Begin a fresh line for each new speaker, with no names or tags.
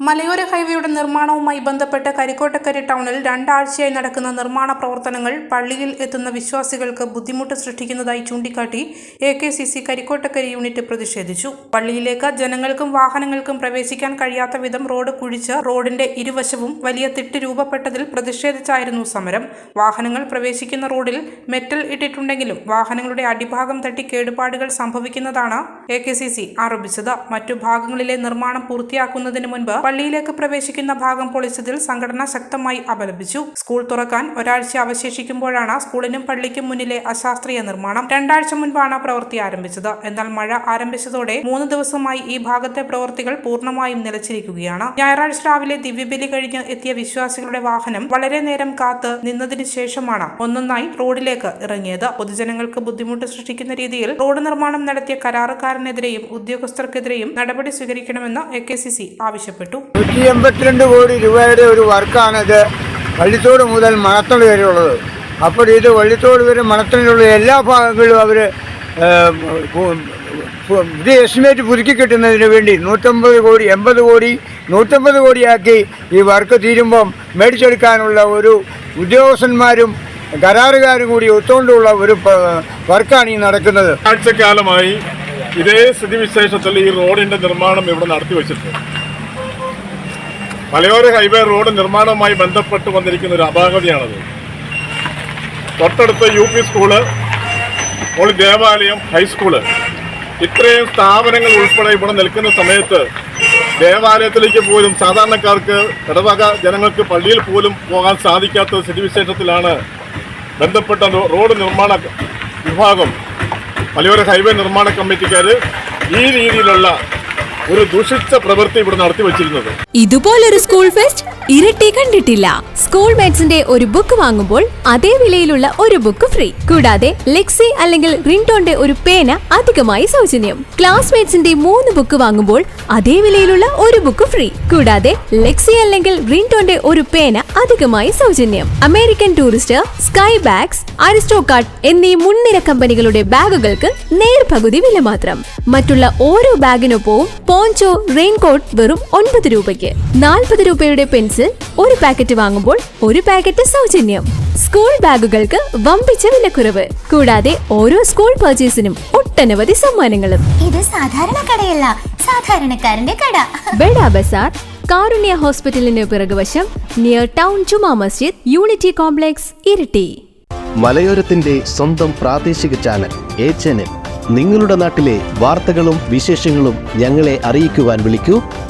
മലയോര ഹൈവേയുടെ നിർമ്മാണവുമായി ബന്ധപ്പെട്ട് കരിക്കോട്ടക്കരി ടൗണിൽ രണ്ടാഴ്ചയായി നടക്കുന്ന നിർമ്മാണ പ്രവർത്തനങ്ങൾ പള്ളിയിൽ എത്തുന്ന വിശ്വാസികൾക്ക് ബുദ്ധിമുട്ട് സൃഷ്ടിക്കുന്നതായി ചൂണ്ടിക്കാട്ടി A K C C Karikkottakkari unit പ്രതിഷേധിച്ചു. പള്ളിയിലേക്ക് ജനങ്ങൾക്കും വാഹനങ്ങൾക്കും പ്രവേശിക്കാൻ കഴിയാത്ത വിധം റോഡ് കുഴിച്ച് റോഡിന്റെ ഇരുവശവും വലിയ തിട്ട് രൂപപ്പെട്ടതിൽ പ്രതിഷേധിച്ചായിരുന്നു സമരം. വാഹനങ്ങൾ പ്രവേശിക്കുന്ന റോഡിൽ മെറ്റൽ ഇട്ടിട്ടുണ്ടെങ്കിലും വാഹനങ്ങളുടെ അടിഭാഗം തട്ടി കേടുപാടുകൾ സംഭവിക്കുന്നതാണ് എ കെ സി സി ആരോപിച്ചത്. മറ്റു ഭാഗങ്ങളിലെ നിർമ്മാണം പൂർത്തിയാക്കുന്നതിന് മുൻപ് പള്ളിയിലേക്ക് പ്രവേശിക്കുന്ന ഭാഗം പൊളിച്ചതിൽ സംഘടന ശക്തമായി അപലപിച്ചു. സ്കൂൾ തുറക്കാൻ ഒരാഴ്ച അവശേഷിക്കുമ്പോഴാണ് സ്കൂളിനും പള്ളിക്കും മുന്നിലെ അശാസ്ത്രീയ നിർമ്മാണം രണ്ടാഴ്ച മുൻപാണ് പ്രവൃത്തി ആരംഭിച്ചത്. എന്നാൽ മഴ ആരംഭിച്ചതോടെ മൂന്ന് ദിവസമായി ഈ ഭാഗത്തെ പ്രവൃത്തികൾ പൂർണമായും നിലച്ചിരിക്കുകയാണ്. ഞായറാഴ്ച രാവിലെ ദിവ്യബലി കഴിഞ്ഞ് എത്തിയ വിശ്വാസികളുടെ വാഹനം വളരെ നേരം കാത്ത് നിന്നതിന് ശേഷമാണ് ഒന്നൊന്നായി റോഡിലേക്ക് ഇറങ്ങിയത്. പൊതുജനങ്ങൾക്ക് ബുദ്ധിമുട്ട് സൃഷ്ടിക്കുന്ന രീതിയിൽ റോഡ് നിർമ്മാണം നടത്തിയ കരാറുകാരനെതിരെയും ഉദ്യോഗസ്ഥർക്കെതിരെയും നടപടി സ്വീകരിക്കണമെന്ന് എ സി ആവശ്യപ്പെട്ടു
നൂറ്റി എൺപത്തിരണ്ട് കോടി രൂപയുടെ ഒരു വർക്കാണിത് വള്ളിത്തോട് മുതൽ മണത്തണ വരെയുള്ളത്. അപ്പോൾ ഇത് വള്ളിത്തോട് വരെ മണത്തണിലുള്ള എല്ലാ ഭാഗങ്ങളിലും അവർ ഇത് എസ്റ്റിമേറ്റ് പുതുക്കി കിട്ടുന്നതിന് വേണ്ടി നൂറ്റമ്പത് കോടി എൺപത് കോടി നൂറ്റമ്പത് കോടിയാക്കി ഈ വർക്ക് തീരുമ്പം മേടിച്ചെടുക്കാനുള്ള ഒരു ഉദ്യോഗസ്ഥന്മാരും കരാറുകാരും കൂടി ഒത്തുകൊണ്ടുള്ള ഒരു വർക്കാണ് ഈ നടക്കുന്നത്.
ആഴ്ചക്കാലമായി ഇതേ സ്ഥിതിവിശേഷത്തിൽ ഈ റോഡിന്റെ നിർമ്മാണം ഇവിടെ നടത്തി വെച്ചിട്ടുണ്ട് മലയോര ഹൈവേ റോഡ് നിർമ്മാണവുമായി ബന്ധപ്പെട്ട് വന്നിരിക്കുന്ന ഒരു അപാകതയാണത്. തൊട്ടടുത്ത് യു പി സ്കൂൾ ഒരു ദേവാലയം ഹൈസ്കൂൾ. ഇത്രയും സ്ഥാപനങ്ങൾ ഉൾപ്പെടെ ഇവിടെ നിൽക്കുന്ന സമയത്ത് ദേവാലയത്തിലേക്ക് പോലും സാധാരണക്കാർക്ക് ഇടവക ജനങ്ങൾക്ക് പള്ളിയിൽ പോലും പോകാൻ സാധിക്കാത്ത സ്ഥിതിവിശേഷത്തിലാണ് ബന്ധപ്പെട്ട റോഡ് നിർമ്മാണ വിഭാഗം മലയോര ഹൈവേ നിർമ്മാണ കമ്മിറ്റിക്കാർ ഈ രീതിയിലുള്ള ഒരു ദുഷിച്ച പ്രവൃത്തി ഇവിടെ നടത്തി വെച്ചിരുന്നത്
ഇതുപോലൊരു സ്കൂൾ ഫെസ്റ്റ് ഇരട്ടി കണ്ടിട്ടില്ല. സ്കൂൾ മേറ്റ്സിന്റെ ഒരു ബുക്ക് വാങ്ങുമ്പോൾ അതേ വിലയിലുള്ള ഒരു ബുക്ക് ഫ്രീ കൂടാതെ ലെക്സി അല്ലെങ്കിൽ റിൻടോന്റെ ഒരു പേന അധികമായി സൗജന്യം. ക്ലാസ്മേറ്റ്സിന്റെ മൂന്ന് ബുക്ക് വാങ്ങുമ്പോൾ അതേ വിലയിലുള്ള ഒരു ബുക്ക് ഫ്രീ കൂടാതെ ലെക്സി അല്ലെങ്കിൽ റിൻടോന്റെ ഒരു പേന അധികമായി സൗജന്യം. American tourist Skybags Aristocrat എന്നീ മുൻനിര കമ്പനികളുടെ ബാഗുകൾക്ക് നേർപകുതി വില മാത്രം. മറ്റുള്ള ഓരോ ബാഗിനൊപ്പവും പോഞ്ചോ റെയിൻകോട്ട് വെറും ഒൻപത് രൂപയ്ക്ക്. നാൽപ്പത് രൂപയുടെ പെൻസിൽ ഒരു പാക്കറ്റ് വാങ്ങുമ്പോൾ ഒരു പാക്കറ്റ് സൗജന്യം. സ്കൂൾ ബാഗുകൾക്ക് വമ്പിച്ച വിലക്കുറവ്. കൂടാതെ ഓരോ സ്കൂൾ പർച്ചേസിനും ഒട്ടനവധി സമ്മാനങ്ങളും.
ഇത് സാധാരണ കടയല്ല സാധാരണക്കാരന്റെ കട.
ബെഡ ബസാർ കാരുണ്യ ഹോസ്പിറ്റലിന് പിറകുവശം near town Juma Masjid unity complex Iritty.
മലയോരത്തിന്റെ സ്വന്തം പ്രാദേശിക ചാനൽ എ ചാനൽ നിങ്ങളുടെ നാട്ടിലെ വാർത്തകളും വിശേഷങ്ങളും ഞങ്ങളെ അറിയിക്കുവാൻ വിളിക്കൂ.